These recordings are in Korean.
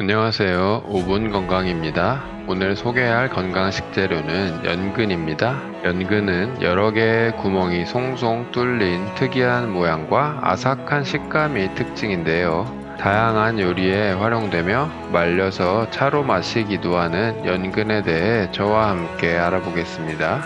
안녕하세요. 5분 건강입니다. 오늘 소개할 건강 식재료는 연근입니다. 연근은 여러 개의 구멍이 송송 뚫린 특이한 모양과 아삭한 식감이 특징인데요. 다양한 요리에 활용되며 말려서 차로 마시기도 하는 연근에 대해 저와 함께 알아보겠습니다.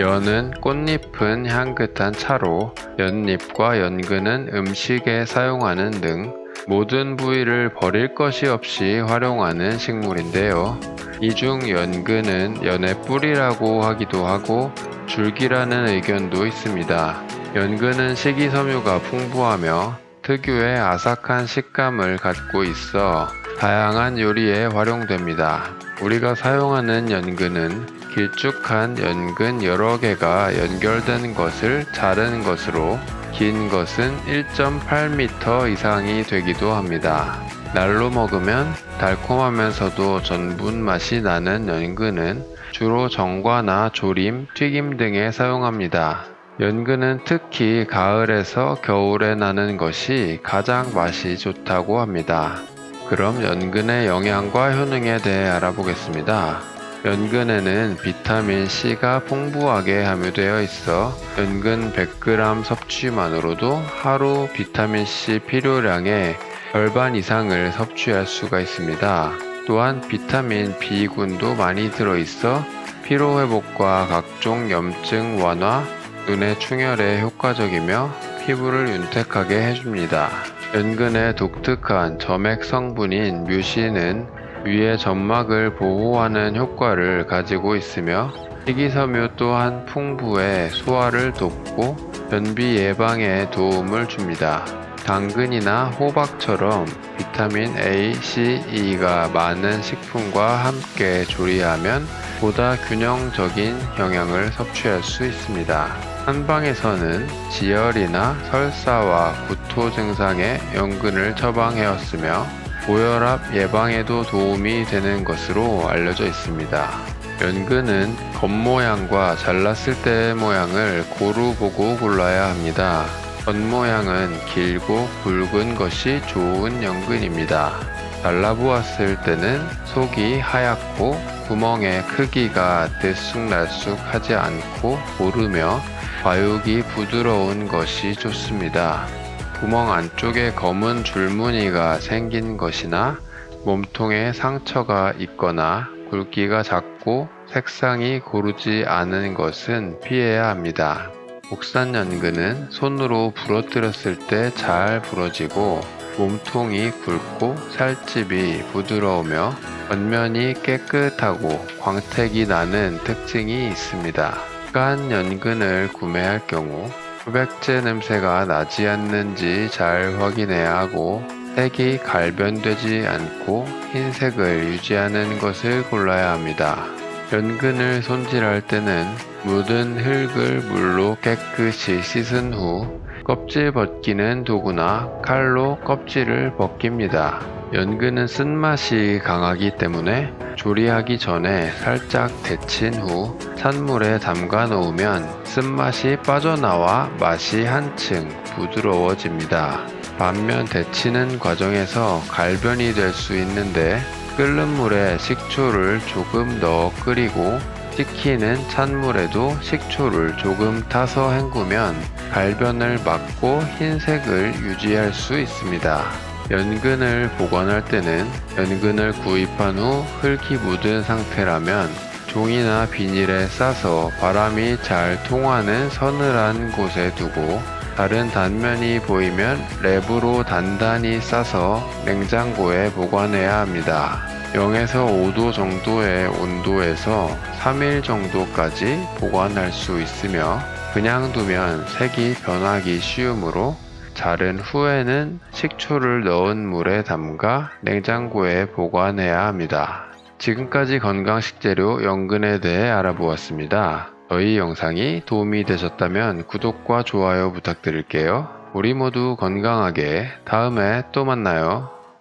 연은 꽃잎은 향긋한 차로, 연잎과 연근은 음식에 사용하는 등 모든 부위를 버릴 것이 없이 활용하는 식물인데요. 이중 연근은 연의 뿌리라고 하기도 하고 줄기라는 의견도 있습니다. 연근은 식이섬유가 풍부하며 특유의 아삭한 식감을 갖고 있어 다양한 요리에 활용됩니다. 우리가 사용하는 연근은 길쭉한 연근 여러 개가 연결된 것을 자른 것으로 긴 것은 1.8m 이상이 되기도 합니다. 날로 먹으면 달콤하면서도 전분 맛이 나는 연근은 주로 전과나 조림, 튀김 등에 사용합니다. 연근은 특히 가을에서 겨울에 나는 것이 가장 맛이 좋다고 합니다. 그럼 연근의 영양과 효능에 대해 알아보겠습니다. 연근에는 비타민 C가 풍부하게 함유되어 있어 연근 100g 섭취만으로도 하루 비타민 C 필요량의 절반 이상을 섭취할 수가 있습니다. 또한 비타민 B군도 많이 들어있어 피로회복과 각종 염증 완화, 눈의 충혈에 효과적이며 피부를 윤택하게 해줍니다. 연근의 독특한 점액 성분인 뮤신은 위의 점막을 보호하는 효과를 가지고 있으며 식이섬유 또한 풍부해 소화를 돕고 변비 예방에 도움을 줍니다. 당근이나 호박처럼 비타민 A, C, E가 많은 식품과 함께 조리하면 보다 균형적인 영양을 섭취할 수 있습니다. 한방에서는 지혈이나 설사와 구토 증상에 연근을 처방해왔으며 고혈압 예방에도 도움이 되는 것으로 알려져 있습니다. 연근은 겉모양과 잘랐을 때의 모양을 고루 보고 골라야 합니다. 겉모양은 길고 굵은 것이 좋은 연근입니다. 잘라보았을 때는 속이 하얗고 구멍의 크기가 들쑥날쑥하지 않고 고르며 과육이 부드러운 것이 좋습니다. 구멍 안쪽에 검은 줄무늬가 생긴 것이나 몸통에 상처가 있거나 굵기가 작고 색상이 고르지 않은 것은 피해야 합니다. 국산 연근은 손으로 부러뜨렸을 때 잘 부러지고 몸통이 굵고 살집이 부드러우며 겉면이 깨끗하고 광택이 나는 특징이 있습니다. 깐 연근을 구매할 경우 흡액제 냄새가 나지 않는지 잘 확인해야 하고 색이 갈변되지 않고 흰색을 유지하는 것을 골라야 합니다. 연근을 손질할 때는 묻은 흙을 물로 깨끗이 씻은 후 껍질 벗기는 도구나 칼로 껍질을 벗깁니다. 연근은 쓴맛이 강하기 때문에 조리하기 전에 살짝 데친 후 찬물에 담가 놓으면 쓴맛이 빠져나와 맛이 한층 부드러워집니다. 반면 데치는 과정에서 갈변이 될 수 있는데 끓는 물에 식초를 조금 넣어 끓이고 식히는 찬물에도 식초를 조금 타서 헹구면 갈변을 막고 흰색을 유지할 수 있습니다. 연근을 보관할 때는 연근을 구입한 후 흙이 묻은 상태라면 종이나 비닐에 싸서 바람이 잘 통하는 서늘한 곳에 두고 다른 단면이 보이면 랩으로 단단히 싸서 냉장고에 보관해야 합니다. 0에서 5도 정도의 온도에서 3일 정도까지 보관할 수 있으며 그냥 두면 색이 변하기 쉬우므로 자른 후에는 식초를 넣은 물에 담가 냉장고에 보관해야 합니다. 지금까지 건강 식재료 연근에 대해 알아보았습니다. 저희 영상이 도움이 되셨다면 구독과 좋아요 부탁드릴게요. 우리 모두 건강하게 다음에 또 만나요.